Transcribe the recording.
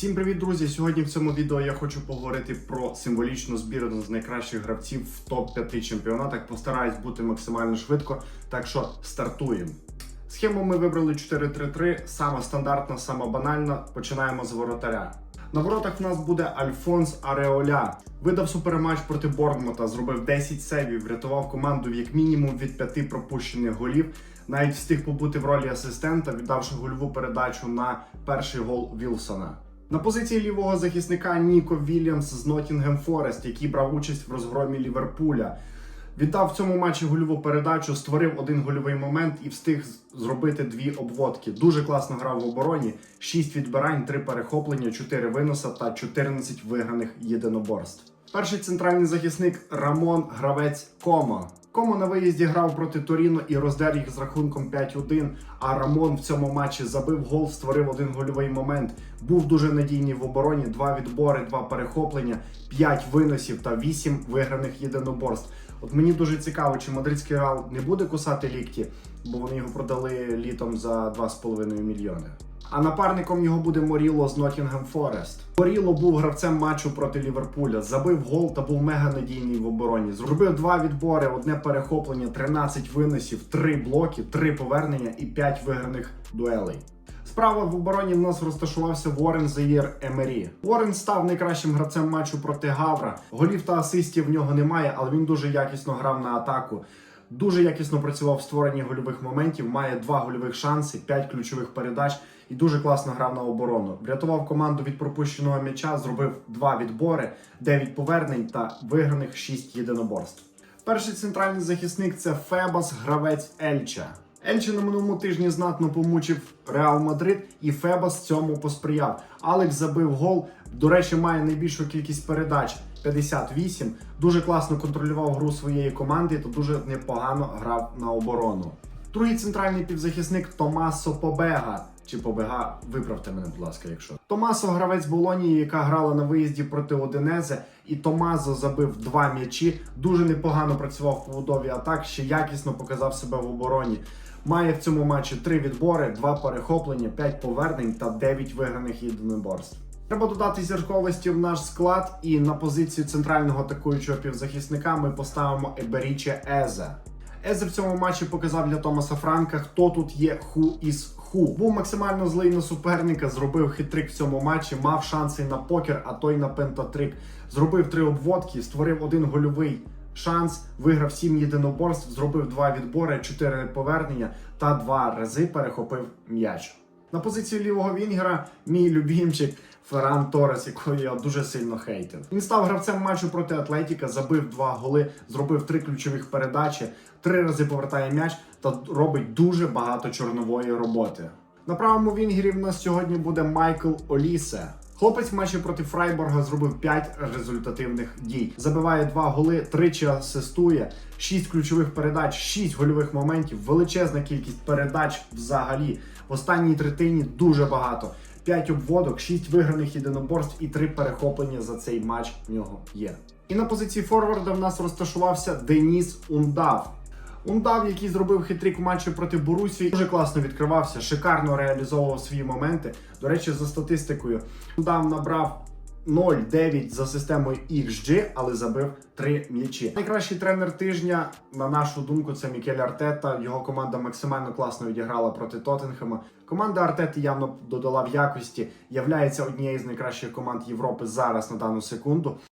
Всім привіт, друзі! Сьогодні в цьому відео я хочу поговорити про символічну збірну з найкращих гравців в топ-5 чемпіонатах. Постараюсь бути максимально швидко, так що стартуємо. Схему ми вибрали 4-3-3, саме стандартна, саме банальна. Починаємо з воротаря. На воротах в нас буде Альфонс Ареоля. Видав суперматч проти Борнмута, зробив 10 сейвів, врятував команду як мінімум від 5 пропущених голів. Навіть встиг побути в ролі асистента, віддавши гольову передачу на перший гол Вілсона. На позиції лівого захисника Ніко Вільямс з Ноттінгем Форест, який брав участь в розгромі Ліверпуля. Віддав в цьому матчі гольову передачу, створив один гольовий момент і встиг зробити дві обводки. Дуже класно грав в обороні. 6 відбирань, 3 перехоплення, 4 виноса та 14 виграних єдиноборств. Перший центральний захисник Рамон Гравець Комо. Комо на виїзді грав проти Торіно і роздер їх з рахунком 5-1. А Рамон в цьому матчі забив гол, створив один гольовий момент. Був дуже надійний в обороні. Два відбори, два перехоплення, 5 виносів та 8 виграних єдиноборств. От мені дуже цікаво, чи мадридський реал не буде кусати лікті, бо вони його продали літом за 2,5 мільйони. А напарником його буде Моріло з Ноттінгем Форест. Моріло був гравцем матчу проти Ліверпуля, забив гол та був мега надійний в обороні. Зробив два відбори, одне перехоплення, 13 виносів, 3 блоки, 3 повернення і 5 виграних дуелей. Справа в обороні в нас розташувався Ворен Заїр Емері. Ворен став найкращим гравцем матчу проти Гавра. Голів та асистів в нього немає, але він дуже якісно грав на атаку. Дуже якісно працював в створенні гольових моментів, має два гольових шанси, п'ять ключових передач і дуже класно грав на оборону. Врятував команду від пропущеного м'яча, зробив два відбори, дев'ять повернень та виграних шість єдиноборств. Перший центральний захисник це Фебас, гравець Ельча. Ельче на минулому тижні знатно помучив Реал Мадрид, і Фебас цьому посприяв. Алекс забив гол. До речі, має найбільшу кількість передач 58. Дуже класно контролював гру своєї команди та дуже непогано грав на оборону. Другий центральний півзахисник Томасо Побега. Чи Побега, виправте мене, будь ласка, якщо Томасо гравець Болонії, яка грала на виїзді проти Одинезе, і Томазо забив два м'ячі. Дуже непогано працював в побудові атак, ще якісно показав себе в обороні. Має в цьому матчі три відбори, два перехоплення, п'ять повернень та дев'ять виграних єдиноборств. Треба додати зірковості в наш склад, і на позицію центрального атакуючого півзахисника ми поставимо Еберіче Езе. Езе в цьому матчі показав для Томаса Франка, хто тут є ху із ху. Був максимально злий на суперника, зробив хитрик в цьому матчі, мав шанси на покер, а той на пентатрик. Зробив три обводки, створив один гольовий шанс, виграв сім єдиноборств, зробив два відбори, чотири повернення та два рази перехопив м'яч. На позиції лівого вінгера мій любімчик Ферран Торес, якого я дуже сильно хейтив. Він став гравцем матчу проти Атлетіка, забив два голи, зробив три ключових передачі, три рази повертає м'яч та робить дуже багато чорнової роботи. На правому вінгері в нас сьогодні буде Майкл Олісе. Хлопець в матчі проти Фрайборга зробив 5 результативних дій. Забиває 2 голи, тричі асистує, 6 ключових передач, 6 гольових моментів, величезна кількість передач взагалі. В останній третині дуже багато. 5 обводок, 6 виграних єдиноборств і 3 перехоплення за цей матч в нього є. І на позиції форварда в нас розташувався Деніс Ундав. Ундав, який зробив хитрик в матчі проти Борусі, дуже класно відкривався, шикарно реалізовував свої моменти. До речі, за статистикою, Ундав набрав 0-9 за системою XG, але забив 3 м'ячі. Найкращий тренер тижня, на нашу думку, це Мікель Артета. Його команда максимально класно відіграла проти Тоттенхема. Команда Артети явно додала в якості, являється однією з найкращих команд Європи зараз на дану секунду.